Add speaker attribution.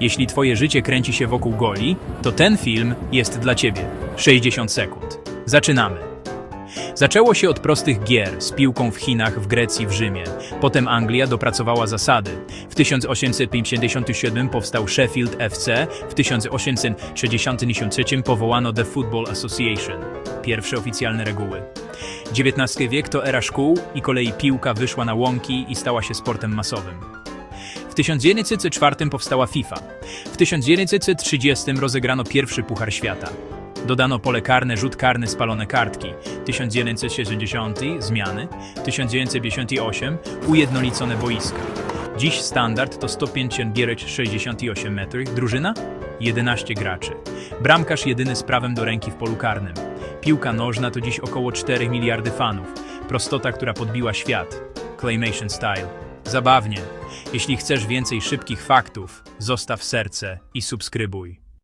Speaker 1: Jeśli twoje życie kręci się wokół goli, to ten film jest dla ciebie. 60 sekund. Zaczynamy. Zaczęło się od prostych gier z piłką w Chinach, w Grecji, w Rzymie. Potem Anglia dopracowała zasady. W 1857 powstał Sheffield FC, w 1863 powołano The Football Association. Pierwsze oficjalne reguły. XIX wiek to era szkół i kolei piłka wyszła na łąki i stała się sportem masowym. W 1904 powstała FIFA. W 1930 rozegrano pierwszy Puchar Świata. Dodano pole karne, rzut karny, spalone kartki. 1960 zmiany. 1958 ujednolicone boiska. Dziś standard to 105 biereć 68 metrów. Drużyna? 11 graczy. Bramkarz jedyny z prawem do ręki w polu karnym. Piłka nożna to dziś około 4 miliardy fanów. Prostota, która podbiła świat. Claymation style. Zabawnie. Jeśli chcesz więcej szybkich faktów, zostaw serce i subskrybuj.